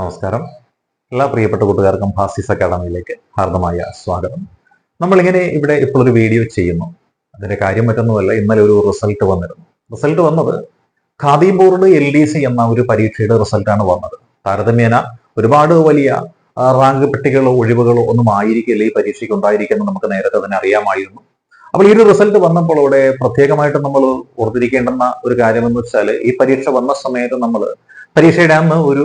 നമസ്കാരം. എല്ലാ പ്രിയപ്പെട്ട കൂട്ടുകാർക്കും ഫാസിസ് അക്കാദമിയിലേക്ക് ഹാർദമായ സ്വാഗതം. നമ്മളിങ്ങനെ ഇവിടെ ഇപ്പോൾ ഒരു വീഡിയോ ചെയ്യുന്നു. അതിന്റെ കാര്യം മറ്റൊന്നുമല്ല ഇന്നലെ ഒരു റിസൾട്ട് വന്നിരുന്നു. റിസൾട്ട് വന്നത് Khadi board L D C എന്ന ഒരു പരീക്ഷയുടെ റിസൾട്ടാണ് വന്നത്. താരതമ്യേന ഒരുപാട് വലിയ റാങ്ക് പെട്ടികളോ ഒഴിവുകളോ ഒന്നും ആയിരിക്കില്ല ഈ പരീക്ഷയ്ക്ക് ഉണ്ടായിരിക്കുമെന്ന് നമുക്ക് നേരത്തെ തന്നെ അറിയാമായിരുന്നു. അപ്പോൾ ഈ ഒരു റിസൾട്ട് വന്നപ്പോൾ അവിടെ പ്രത്യേകമായിട്ട് നമ്മൾ ഓർത്തിരിക്കേണ്ടുന്ന ഒരു കാര്യം എന്ന് വെച്ചാൽ ഈ പരീക്ഷ വന്ന സമയത്ത് നമ്മൾ പരീക്ഷയുടെ അന്ന് ഒരു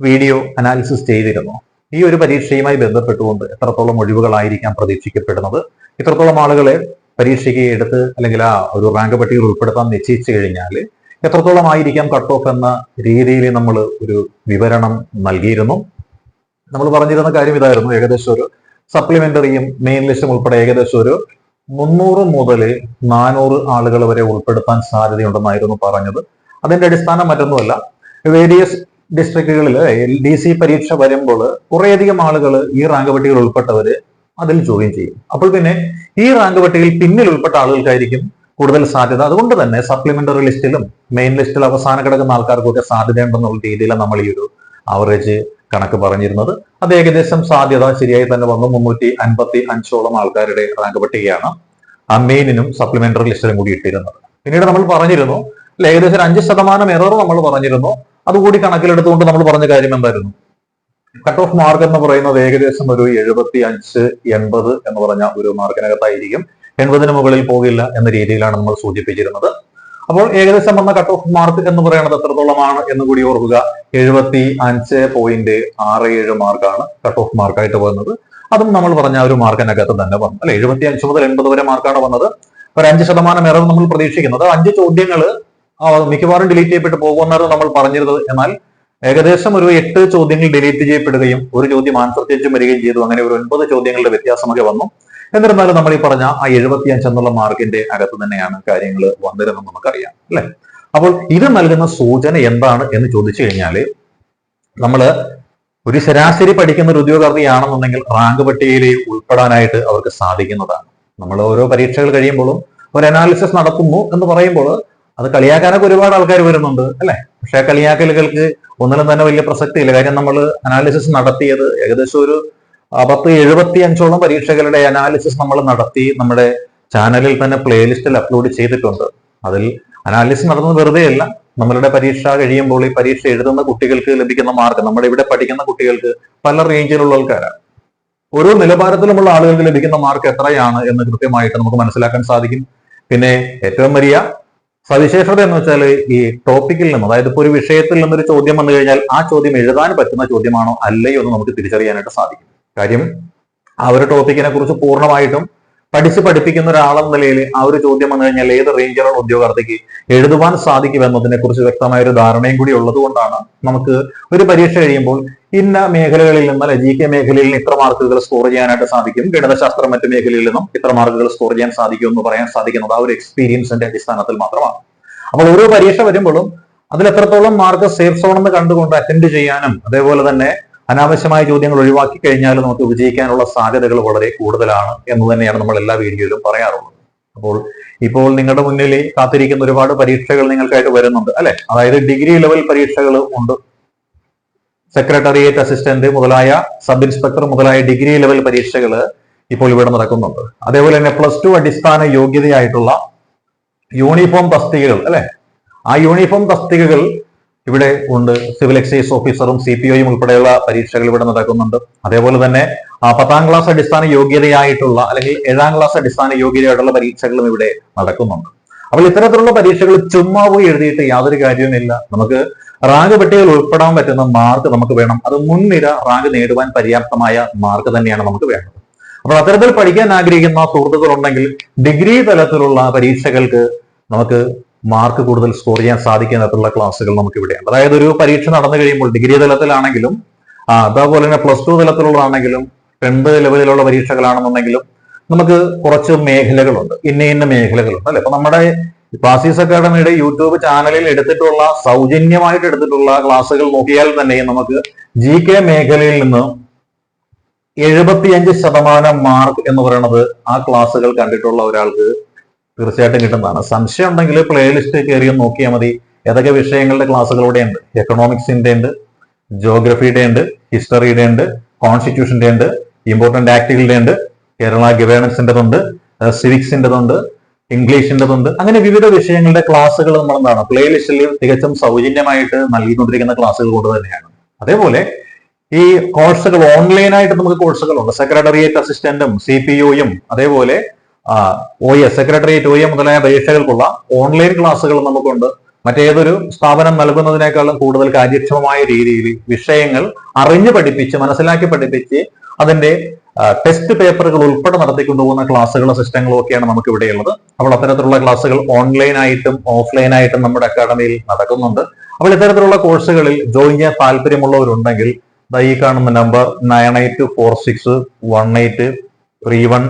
വീഡിയോ അനാലിസിസ് ചെയ്തിരുന്നു. ഈ ഒരു പരീക്ഷയുമായി ബന്ധപ്പെട്ടുകൊണ്ട് എത്രത്തോളം ഒഴിവുകളായിരിക്കാം പ്രതീക്ഷിക്കപ്പെടുന്നത്? ഇത്രത്തോളം ആളുകളെ പരീക്ഷയ്ക്ക് എടുത്ത് അല്ലെങ്കിൽ ആ ഒരു റാങ്ക് പട്ടികയിൽ ഉൾപ്പെടുത്താൻ നിശ്ചയിച്ചു കഴിഞ്ഞാൽ എത്രത്തോളം ആയിരിക്കാം കട്ട് ഓഫ് എന്ന രീതിയിൽ നമ്മൾ ഒരു വിവരണം നൽകിയിരുന്നു. നമ്മൾ പറഞ്ഞിരുന്ന കാര്യം ഇതായിരുന്നു. ഏകദേശം ഒരു സപ്ലിമെന്ററിയും മെയിൻ ലിസ്റ്റും ഉൾപ്പെടെ ഏകദേശം ഒരു മുന്നൂറ് മുതൽ നാനൂറ് ആളുകൾ വരെ ഉൾപ്പെടുത്താൻ സാധ്യതയുണ്ടെന്നായിരുന്നു പറഞ്ഞത്. അതിന്റെ അടിസ്ഥാനം മറ്റൊന്നുമല്ല. വേരിയസ് ഡിസ്ട്രിക്റ്റുകളിൽ ഡി സി പരീക്ഷ വരുമ്പോൾ കുറേയധികം ആളുകൾ ഈ റാങ്ക് പട്ടികയിൽ ഉൾപ്പെട്ടവര് അതിൽ ജോയിൻ ചെയ്യും. അപ്പോൾ പിന്നെ ഈ റാങ്ക് പട്ടികയിൽ പിന്നിൽ ഉൾപ്പെട്ട ആളുകൾക്കായിരിക്കും കൂടുതൽ സാധ്യത. അതുകൊണ്ട് തന്നെ സപ്ലിമെന്ററി ലിസ്റ്റിലും മെയിൻ ലിസ്റ്റിൽ അവസാനം കിടക്കുന്ന ആൾക്കാർക്കൊക്കെ സാധ്യതയുണ്ടെന്നുള്ള രീതിയിലാണ് നമ്മൾ ഈ ഒരു ആവറേജ് കണക്ക് പറഞ്ഞിരുന്നത്. അത് ഏകദേശം സാധ്യത ശരിയായി തന്നെ വന്നു. മുന്നൂറ്റി അൻപത്തി അഞ്ചോളം ആൾക്കാരുടെ റാങ്ക് പട്ടികയാണ് ആ മെയിനിനും സപ്ലിമെന്ററി ലിസ്റ്റിലും കൂടി ഇട്ടിരുന്നത്. പിന്നീട് നമ്മൾ പറഞ്ഞിരുന്നു ഏകദേശം അഞ്ച് ശതമാനം എറർ നമ്മൾ പറഞ്ഞിരുന്നു. അതുകൂടി കണക്കിലെടുത്തുകൊണ്ട് നമ്മൾ പറഞ്ഞ കാര്യം എന്തായിരുന്നു? കട്ട് ഓഫ് മാർക്ക് എന്ന് പറയുന്നത് ഏകദേശം ഒരു എഴുപത്തി അഞ്ച് എൺപത് എന്ന് പറഞ്ഞ ഒരു മാർക്കിനകത്തായിരിക്കും എൺപതിന് മുകളിൽ പോകില്ല എന്ന രീതിയിലാണ് നമ്മൾ സൂചിപ്പിച്ചിരുന്നത്. അപ്പോൾ ഏകദേശം വന്ന കട്ട് ഓഫ് മാർക്ക് എന്ന് പറയുന്നത് എത്രത്തോളമാണ് എന്ന് കൂടി ഓർക്കുക. എഴുപത്തി അഞ്ച് പോയിന്റ് ആറ് ഏഴ് മാർക്കാണ് കട്ട് ഓഫ് മാർക്കായിട്ട് വന്നത്. അതും നമ്മൾ പറഞ്ഞ ഒരു മാർക്കിനകത്ത് തന്നെ വന്നു. അല്ലെ? എഴുപത്തി അഞ്ച് മുതൽ എൺപത് വരെ മാർക്കാണ് വന്നത്. ഒരു അഞ്ച് ശതമാനം എറർ നമ്മൾ പ്രതീക്ഷിക്കുന്നത്. അഞ്ച് ചോദ്യങ്ങൾ മിക്കവാറും ഡിലീറ്റ് ചെയ്യപ്പെട്ട് പോകുമെന്നാണ് നമ്മൾ പറഞ്ഞിരുന്നത്. എന്നാൽ ഏകദേശം ഒരു എട്ട് ചോദ്യങ്ങൾ ഡിലീറ്റ് ചെയ്യപ്പെടുകയും ഒരു ചോദ്യം ആൻസർ തിരിച്ചും വരികയും ചെയ്തു. അങ്ങനെ ഒരു ഒൻപത് ചോദ്യങ്ങളുടെ വ്യത്യാസമൊക്കെ വന്നു. എന്നിരുന്നാലും നമ്മൾ ഈ പറഞ്ഞ ആ എഴുപത്തി അഞ്ച് എന്നുള്ള മാർക്കിന്റെ അകത്ത് തന്നെയാണ് കാര്യങ്ങൾ വന്നിരുന്നത് നമുക്കറിയാം അല്ലെ? അപ്പോൾ ഇത് നൽകുന്ന സൂചന എന്താണ് എന്ന് ചോദിച്ചു കഴിഞ്ഞാൽ നമ്മൾ ഒരു ശരാശരി പഠിക്കുന്ന ഒരു ഉദ്യോഗാർത്ഥിയാണെന്നുണ്ടെങ്കിൽ റാങ്ക് പട്ടികയിൽ ഉൾപ്പെടാനായിട്ട് അവർക്ക് സാധിക്കുന്നതാണ്. നമ്മൾ ഓരോ പരീക്ഷകൾ കഴിയുമ്പോഴും ഒരു അനാലിസിസ് നടത്തുന്നു എന്ന് പറയുമ്പോൾ അത് കളിയാക്കാനൊക്കെ ഒരുപാട് ആൾക്കാർ വരുന്നുണ്ട് അല്ലെ? പക്ഷെ കളിയാക്കലുകൾക്ക് ഒന്നിലും തന്നെ വലിയ പ്രസക്തി ഇല്ല കാര്യം നമ്മൾ അനാലിസിസ് നടത്തിയത് ഏകദേശം ഒരു പത്ത് എഴുപത്തി അഞ്ചോളം പരീക്ഷകളുടെ അനാലിസിസ് നമ്മൾ നടത്തി നമ്മുടെ ചാനലിൽ തന്നെ പ്ലേലിസ്റ്റിൽ അപ്ലോഡ് ചെയ്തിട്ടുണ്ട്. അതിൽ അനാലിസിസ് നടന്നത് വെറുതെ അല്ല നമ്മളുടെ പരീക്ഷ കഴിയുമ്പോൾ ഈ പരീക്ഷ എഴുതുന്ന കുട്ടികൾക്ക് ലഭിക്കുന്ന മാർക്ക് നമ്മുടെ ഇവിടെ പഠിക്കുന്ന കുട്ടികൾക്ക് പല റേഞ്ചിലുള്ള ആൾക്കാരാണ്. ഓരോ നിലവാരത്തിലുമുള്ള ആളുകൾക്ക് ലഭിക്കുന്ന മാർക്ക് എത്രയാണ് എന്ന് കൃത്യമായിട്ട് നമുക്ക് മനസ്സിലാക്കാൻ സാധിക്കും. പിന്നെ ഏറ്റവും വലിയ സവിശേഷത എന്ന് വെച്ചാൽ ഈ ടോപ്പിക്കിൽ നിന്ന് അതായത് ഇപ്പോൾ ഒരു വിഷയത്തിൽ നിന്നൊരു ചോദ്യം വന്നു കഴിഞ്ഞാൽ ആ ചോദ്യം എഴുതാൻ പറ്റുന്ന ചോദ്യമാണോ അല്ലയോ എന്ന് നമുക്ക് തിരിച്ചറിയാനായിട്ട് സാധിക്കും. കാര്യം ആ ഒരു ടോപ്പിക്കിനെ കുറിച്ച് പൂർണമായിട്ടും പഠിച്ച് പഠിപ്പിക്കുന്ന ഒരാളെന്ന നിലയിൽ ആ ഒരു ചോദ്യം വന്നു കഴിഞ്ഞാൽ ഏത് റേഞ്ചിലുള്ള ഉദ്യോഗാർത്ഥിക്ക് എഴുതുവാൻ സാധിക്കും എന്നതിനെ കുറിച്ച് വ്യക്തമായ ഒരു ധാരണയും കൂടി ഉള്ളത് കൊണ്ടാണ് നമുക്ക് ഒരു പരീക്ഷ കഴിയുമ്പോൾ ഇന്ന മേഖലകളിൽ നിന്ന് അല്ലെ ജി കെ മേഖലയിൽ നിന്ന് ഇത്ര മാർക്കുകൾ സ്കോർ ചെയ്യാനായിട്ട് സാധിക്കും. ഗണിതശാസ്ത്രം മറ്റു മേഖലയിൽ നിന്നും ഇത്ര മാർക്കുകൾ സ്കോർ ചെയ്യാൻ സാധിക്കും എന്ന് പറയാൻ സാധിക്കുന്നത് ആ ഒരു എക്സ്പീരിയൻസിന്റെ അടിസ്ഥാനത്തിൽ മാത്രമാണ്. അപ്പോൾ ഓരോ പരീക്ഷ വരുമ്പോഴും അതിൽ എത്രത്തോളം മാർക്ക് സേഫ് സോൺ എന്ന് കണ്ടുകൊണ്ട് അറ്റൻഡ് ചെയ്യാനും അതേപോലെ തന്നെ അനാവശ്യമായ ചോദ്യങ്ങൾ ഒഴിവാക്കി കഴിഞ്ഞാൽ നമുക്ക് വിജയിക്കാനുള്ള സാധ്യതകൾ വളരെ കൂടുതലാണ് എന്ന് തന്നെയാണ് നമ്മൾ എല്ലാ വീഡിയോയിലും പറയാറുള്ളത്. അപ്പോൾ ഇപ്പോൾ നിങ്ങളുടെ മുന്നിൽ കാത്തിരിക്കുന്ന ഒരുപാട് പരീക്ഷകൾ നിങ്ങൾക്കായിട്ട് വരുന്നുണ്ട് അല്ലെ? അതായത് ഡിഗ്രി ലെവൽ പരീക്ഷകൾ ഉണ്ട്. സെക്രട്ടേറിയറ്റ് അസിസ്റ്റന്റ് മുതലായ സബ് ഇൻസ്പെക്ടർ മുതലായ ഡിഗ്രി ലെവൽ പരീക്ഷകൾ ഇപ്പോൾ ഇവിടെ നടക്കുന്നുണ്ട്. അതേപോലെ തന്നെ പ്ലസ് ടു അടിസ്ഥാന യോഗ്യതയായിട്ടുള്ള യൂണിഫോം തസ്തികകൾ അല്ലെ? ആ യൂണിഫോം തസ്തികകൾ ഇവിടെ ഉണ്ട്. സിവിൽ എക്സൈസ് ഓഫീസറും സി പി ഒയും ഉൾപ്പെടെയുള്ള പരീക്ഷകൾ ഇവിടെ നടക്കുന്നുണ്ട്. അതേപോലെ തന്നെ ആ പത്താം ക്ലാസ് അടിസ്ഥാന യോഗ്യതയായിട്ടുള്ള അല്ലെങ്കിൽ ഏഴാം ക്ലാസ് അടിസ്ഥാന യോഗ്യതയായിട്ടുള്ള പരീക്ഷകളും ഇവിടെ നടക്കുന്നുണ്ട്. അപ്പോൾ ഇത്തരത്തിലുള്ള പരീക്ഷകൾ ചുമ്മാ എഴുതിയിട്ട് യാതൊരു കാര്യവുമില്ല. നമുക്ക് റാങ്ക് പട്ടികയിൽ ഉൾപ്പെടാൻ പറ്റുന്ന മാർക്ക് നമുക്ക് വേണം. അത് മുൻനിര റാങ്ക് നേടുവാൻ പര്യാപ്തമായ മാർക്ക് തന്നെയാണ് നമുക്ക് വേണ്ടത്. അപ്പോൾ അത്തരത്തിൽ പഠിക്കാൻ ആഗ്രഹിക്കുന്ന സുഹൃത്തുക്കൾ ഉണ്ടെങ്കിൽ ഡിഗ്രി തലത്തിലുള്ള പരീക്ഷകൾക്ക് നമുക്ക് മാർക്ക് കൂടുതൽ സ്കോർ ചെയ്യാൻ സാധിക്കുന്ന തരത്തിലുള്ള ക്ലാസ്സുകൾ നമുക്ക് ഇവിടെയുണ്ട് അതായത് ഒരു പരീക്ഷ നടന്നു കഴിയുമ്പോൾ ഡിഗ്രി തലത്തിലാണെങ്കിലും അതേപോലെ തന്നെ പ്ലസ് ടു തലത്തിലുള്ളതാണെങ്കിലും ടെൻത്ത് ലെവലിലുള്ള പരീക്ഷകളാണെന്നുണ്ടെങ്കിലും നമുക്ക് കുറച്ച് മേഖലകളുണ്ട്. ഇന്ന ഇന്ന മേഖലകളുണ്ട് അല്ലെ? അപ്പൊ നമ്മുടെ ക്ലാസീസ് അക്കാഡമിയുടെ യൂട്യൂബ് ചാനലിൽ എടുത്തിട്ടുള്ള സൗജന്യമായിട്ട് എടുത്തിട്ടുള്ള ക്ലാസ്സുകൾ നോക്കിയാൽ തന്നെ നമുക്ക് ജി കെ മേഖലയിൽ നിന്ന് എഴുപത്തിയഞ്ച് ശതമാനം മാർക്ക് എന്ന് പറയുന്നത് ആ ക്ലാസ്സുകൾ കണ്ടിട്ടുള്ള ഒരാൾക്ക് തീർച്ചയായിട്ടും കിട്ടുന്നതാണ്. സംശയം ഉണ്ടെങ്കിൽ പ്ലേലിസ്റ്റ് കയറി നോക്കിയാൽ മതി. ഏതൊക്കെ വിഷയങ്ങളുടെ ക്ലാസ്സുകളുടെ ഉണ്ട്? എക്കണോമിക്സിന്റെ ഉണ്ട് ജോഗ്രഫിയുടെ ഉണ്ട് ഹിസ്റ്ററിയുടെ ഉണ്ട് കോൺസ്റ്റിറ്റ്യൂഷന്റെ ഉണ്ട് ഇമ്പോർട്ടന്റ് ആക്ടുകളുടെ ഉണ്ട് കേരള ഗവേണൻസിന്റെതുണ്ട് സിവിക്സിന്റെതുണ്ട് ഇംഗ്ലീഷിന്റെതുണ്ട് അങ്ങനെ വിവിധ വിഷയങ്ങളുടെ ക്ലാസ്സുകൾ നമ്മൾ എന്താണ്? പ്ലേലിസ്റ്റിൽ തികച്ചും സൗജന്യമായിട്ട് നൽകിക്കൊണ്ടിരിക്കുന്ന ക്ലാസ്സുകൾ കൊണ്ട് തന്നെയാണ്. അതേപോലെ ഈ കോഴ്സുകൾ ഓൺലൈനായിട്ട് നമുക്ക് കോഴ്സുകളുണ്ട്. സെക്രട്ടറിയേറ്റ് അസിസ്റ്റന്റും സി പി ഒയും അതേപോലെ O S secretariat O A മുതലായ പരീക്ഷകൾക്കുള്ള ഓൺലൈൻ ക്ലാസ്സുകൾ നമുക്കുണ്ട്. മറ്റേതൊരു സ്ഥാപനം നൽകുന്നതിനേക്കാളും കൂടുതൽ കാര്യക്ഷമമായ രീതിയിൽ വിഷയങ്ങൾ അറിഞ്ഞു പഠിപ്പിച്ച് മനസ്സിലാക്കി പഠിപ്പിച്ച് അതിന്റെ ടെസ്റ്റ് പേപ്പറുകൾ ഉൾപ്പെടെ നടത്തിക്കൊണ്ടുപോകുന്ന ക്ലാസ്സുകളും സിസ്റ്റങ്ങളും ഒക്കെയാണ് നമുക്ക് ഇവിടെയുള്ളത് അപ്പോൾ അത്തരത്തിലുള്ള ക്ലാസ്സുകൾ ഓൺലൈനായിട്ടും ഓഫ്ലൈനായിട്ടും നമ്മുടെ അക്കാഡമിയിൽ നടക്കുന്നുണ്ട്. അപ്പോൾ ഇത്തരത്തിലുള്ള കോഴ്സുകളിൽ ജോയിൻ ചെയ്യാൻ താല്പര്യമുള്ളവരുണ്ടെങ്കിൽ ഈ കാണുന്ന number nine eight four six one eight three one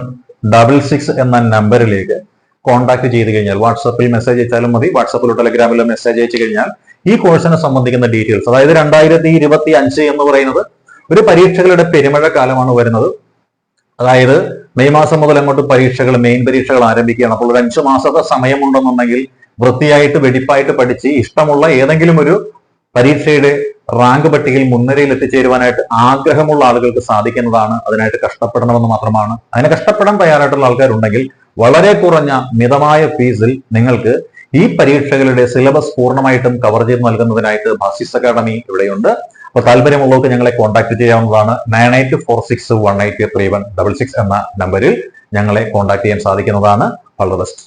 double six എന്ന നമ്പറിലേക്ക് കോൺടാക്ട് ചെയ്ത് കഴിഞ്ഞാൽ വാട്സാപ്പിൽ മെസ്സേജ് അയച്ചാലും മതി. വാട്സാപ്പിലോ ടെലഗ്രാമിലോ മെസ്സേജ് അയച്ചു കഴിഞ്ഞാൽ ഈ കോഴ്സിനെ സംബന്ധിക്കുന്ന ഡീറ്റെയിൽസ് അതായത് രണ്ടായിരത്തി ഇരുപത്തി അഞ്ച് എന്ന് പറയുന്നത് ഒരു പരീക്ഷകളുടെ പെരുമഴ കാലമാണ് വരുന്നത്. അതായത് മെയ് മാസം മുതൽ അങ്ങോട്ട് പരീക്ഷകൾ മെയിൻ പരീക്ഷകൾ ആരംഭിക്കുകയാണ്. അപ്പോൾ ഒരു അഞ്ചു മാസത്തെ സമയമുണ്ടെന്നുണ്ടെങ്കിൽ വൃത്തിയായിട്ട് വെടിപ്പായിട്ട് പഠിച്ച് ഇഷ്ടമുള്ള ഏതെങ്കിലും ഒരു പരീക്ഷയുടെ റാങ്ക് പട്ടികയിൽ മുൻനിരയിൽ എത്തിച്ചേരുവാനായിട്ട് ആഗ്രഹമുള്ള ആളുകൾക്ക് സാധിക്കുന്നതാണ് അതിനായിട്ട് കഷ്ടപ്പെടണമെന്ന് മാത്രമാണ്. അതിന് കഷ്ടപ്പെടാൻ തയ്യാറായിട്ടുള്ള ആൾക്കാരുണ്ടെങ്കിൽ വളരെ കുറഞ്ഞ മിതമായ ഫീസിൽ നിങ്ങൾക്ക് ഈ പരീക്ഷകളുടെ സിലബസ് പൂർണമായിട്ടും കവർ ചെയ്ത് നൽകുന്നതിനായിട്ട് ഭാസിസ് അക്കാഡമി ഇവിടെയുണ്ട്. അപ്പോൾ താല്പര്യമുള്ളവർക്ക് ഞങ്ങളെ കോൺടാക്ട് ചെയ്യാവുന്നതാണ് nine eight four six one eight three one double six എന്ന നമ്പറിൽ ഞങ്ങളെ കോൺടാക്ട് ചെയ്യാൻ സാധിക്കുന്നതാണ്. All the best